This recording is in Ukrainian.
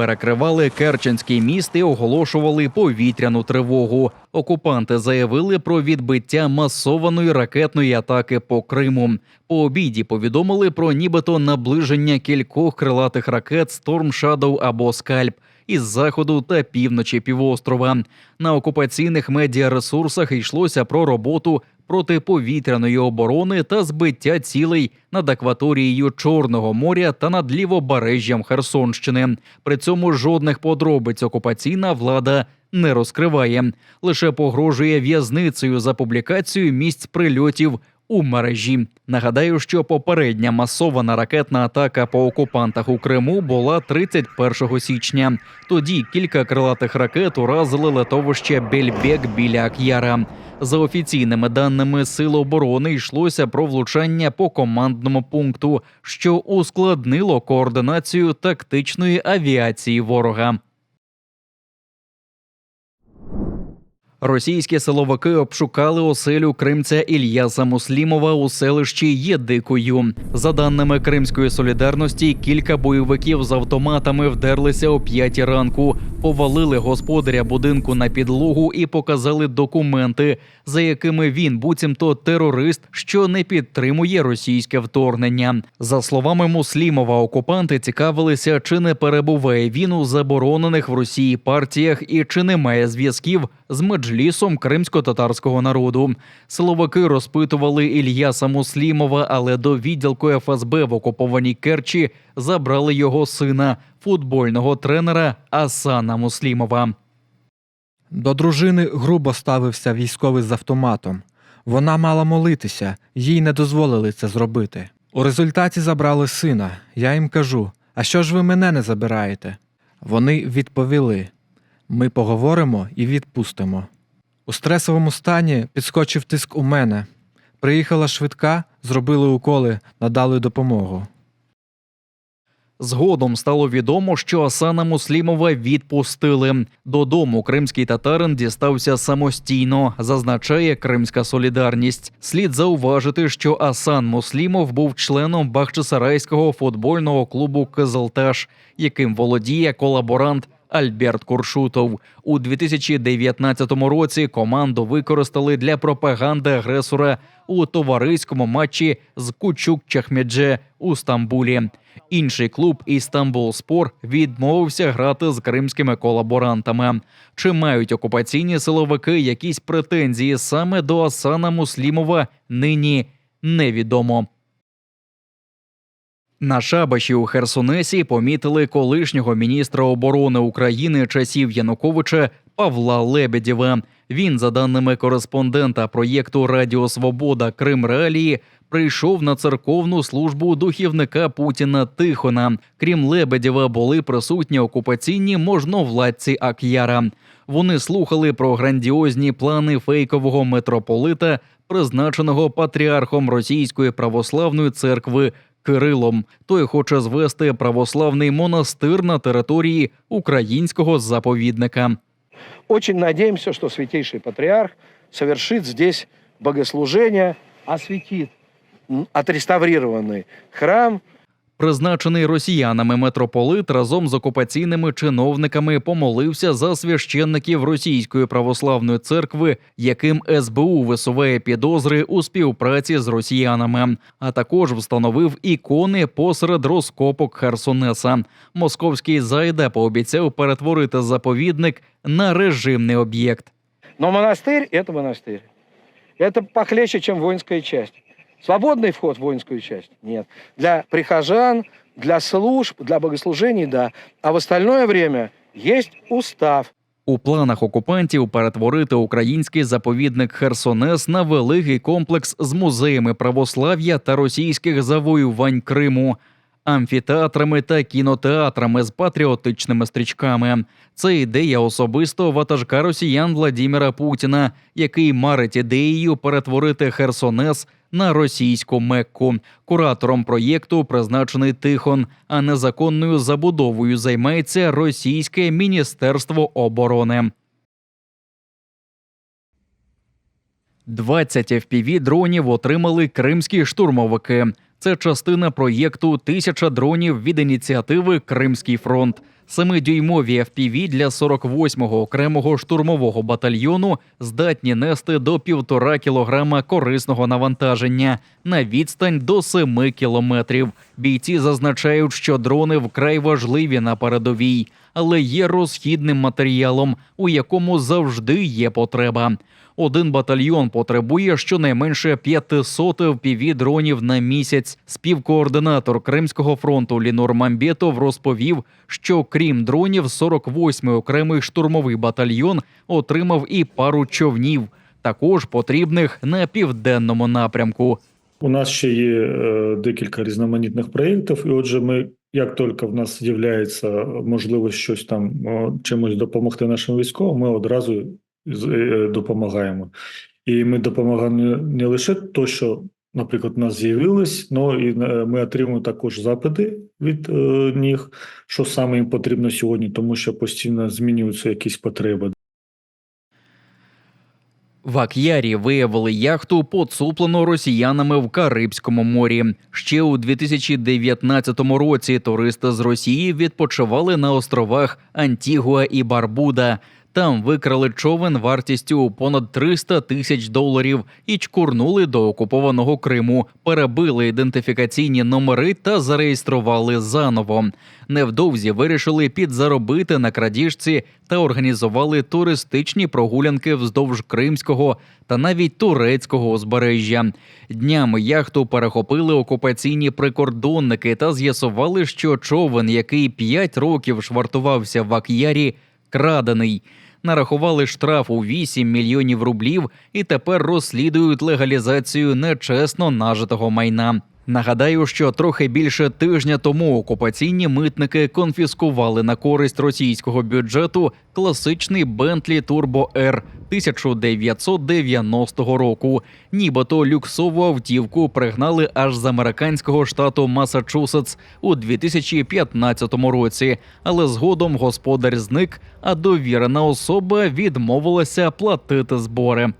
перекривали Керченський міст і оголошували повітряну тривогу. Окупанти заявили про відбиття масованої ракетної атаки по Криму. По обіді повідомили про нібито наближення кількох крилатих ракет Storm Shadow або Скальп із заходу та півночі півострова. На окупаційних медіаресурсах йшлося про роботу протиповітряної оборони та збиття цілей над акваторією Чорного моря та над лівобережжям Херсонщини. При цьому жодних подробиць окупаційна влада не розкриває, лише погрожує в'язницею за публікацію місць прильотів у мережі. Нагадаю, що попередня масована ракетна атака по окупантах у Криму була 31 січня. Тоді кілька крилатих ракет уразили летовище Бельбек біля Ак'яра. За офіційними даними Сил оборони йшлося про влучання по командному пункту, що ускладнило координацію тактичної авіації ворога. Російські силовики обшукали оселю кримця Ільяса Муслімова у селищі Єдикою. За даними Кримської солідарності, кілька бойовиків з автоматами вдерлися о п'ятій ранку, повалили господаря будинку на підлогу і показали документи, за якими він буцімто терорист, що не підтримує російське вторгнення. За словами Муслімова, окупанти цікавилися, чи не перебуває він у заборонених в Росії партіях і чи не має зв'язків з меджлісом кримсько-татарського народу. Силовики розпитували Ільяса Муслімова, але до відділку ФСБ в окупованій Керчі забрали його сина, футбольного тренера Асана Муслімова. До дружини грубо ставився військовий з автоматом. Вона мала молитися, їй не дозволили це зробити. У результаті забрали сина. Я їм кажу: а що ж ви мене не забираєте? Вони відповіли: ми поговоримо і відпустимо. У стресовому стані підскочив тиск у мене. Приїхала швидка, зробили уколи, надали допомогу. Згодом стало відомо, що Асана Муслімова відпустили. Додому кримський татарин дістався самостійно, зазначає Кримська солідарність. Слід зауважити, що Асан Муслімов був членом Бахчисарайського футбольного клубу Кизилтеш, яким володіє колаборант. Альберт Куршутов у 2019 році команду використали для пропаганди агресора у товариському матчі з Кучук Чахмедже у Стамбулі. Інший клуб Істамбул Спор відмовився грати з кримськими колаборантами. Чи мають окупаційні силовики якісь претензії саме до Асана Муслімова? Нині невідомо. На шабаші у Херсонесі помітили колишнього міністра оборони України часів Януковича Павла Лебедєва. Він, за даними кореспондента проєкту Радіо Свобода Крим Реалії, прийшов на церковну службу духівника Путіна Тихона. Крім Лебедєва, були присутні окупаційні можновладці Ак'яра. Вони слухали про грандіозні плани фейкового митрополита, призначеного патріархом Російської православної церкви Кирилом. Той хоче звести православний монастир на території українського заповідника. Очень надеемся, что Святейший Патриарх совершит здесь богослужение, осветит отреставрированный храм, Призначений росіянами митрополит разом з окупаційними чиновниками помолився за священників Російської православної церкви, яким СБУ висуває підозри у співпраці з росіянами, а також встановив ікони посеред розкопок Херсонеса. Московський зайда пообіцяв перетворити заповідник на режимний об'єкт. но монастырь – это монастырь. Это похлеще, чем воинская часть. Свободный вход в воинскую часть – нет. Для прихожан, для служб, для богослужений – да. А в остальное время есть устав. У планах окупантів перетворити український заповідник Херсонес на великий комплекс з музеями православ'я та російських завоювань Криму, амфітеатрами та кінотеатрами з патріотичними стрічками. Це ідея особисто ватажка росіян Владіміра Путіна, який марить ідеєю перетворити Херсонес на російську Мекку. Куратором проєкту призначений Тихон, а незаконною забудовою займається російське міністерство оборони. 20 fpv дронів отримали кримські штурмовики. Це частина проєкту Тисяча дронів від ініціативи Кримський фронт. Семидюймові FPV для 48-го окремого штурмового батальйону здатні нести до півтора кілограма корисного навантаження на відстань до 7 кілометрів. Бійці зазначають, що дрони вкрай важливі на передовій, але є розхідним матеріалом, у якому завжди є потреба. Один батальйон потребує щонайменше 500 впіві дронів на місяць. Співкоординатор Кримського фронту Лінор Мамбєтов розповів, що крім дронів, 48-й окремий штурмовий батальйон отримав і пару човнів, також потрібних на південному напрямку. У нас ще є е, декілька різноманітних проєктів, і отже, ми, як тільки в нас з'являється можливість щось там чимось допомогти нашим військовим, ми одразу допомагаємо. І ми допомагаємо не- не лише то, що, наприклад, у нас з'явилось, але і е, ми отримуємо також запити від е, них, що саме їм потрібно сьогодні, тому що постійно змінюються якісь потреби. В Ак'ярі виявили яхту, поцуплену росіянами в Карибському морі. Ще у 2019 році туристи з Росії відпочивали на островах Антігуа і Барбуда. Там викрали човен вартістю понад 300 тисяч доларів і чкурнули до окупованого Криму, перебили ідентифікаційні номери та зареєстрували заново. Невдовзі вирішили підзаробити на крадіжці та організували туристичні прогулянки вздовж кримського та навіть турецького узбережжя. Днями яхту перехопили окупаційні прикордонники та з'ясували, що човен, який 5 років швартувався в Ак'ярі, крадений. Нарахували штраф у 8 мільйонів рублів і тепер розслідують легалізацію нечесно нажитого майна. Нагадаю, що трохи більше тижня тому окупаційні митники конфіскували на користь російського бюджету класичний Bentley Turbo R 1990 року. Нібито люксову автівку пригнали аж з американського штату Масачусетс у 2015 році, але згодом господар зник, а довірена особа відмовилася платити збори.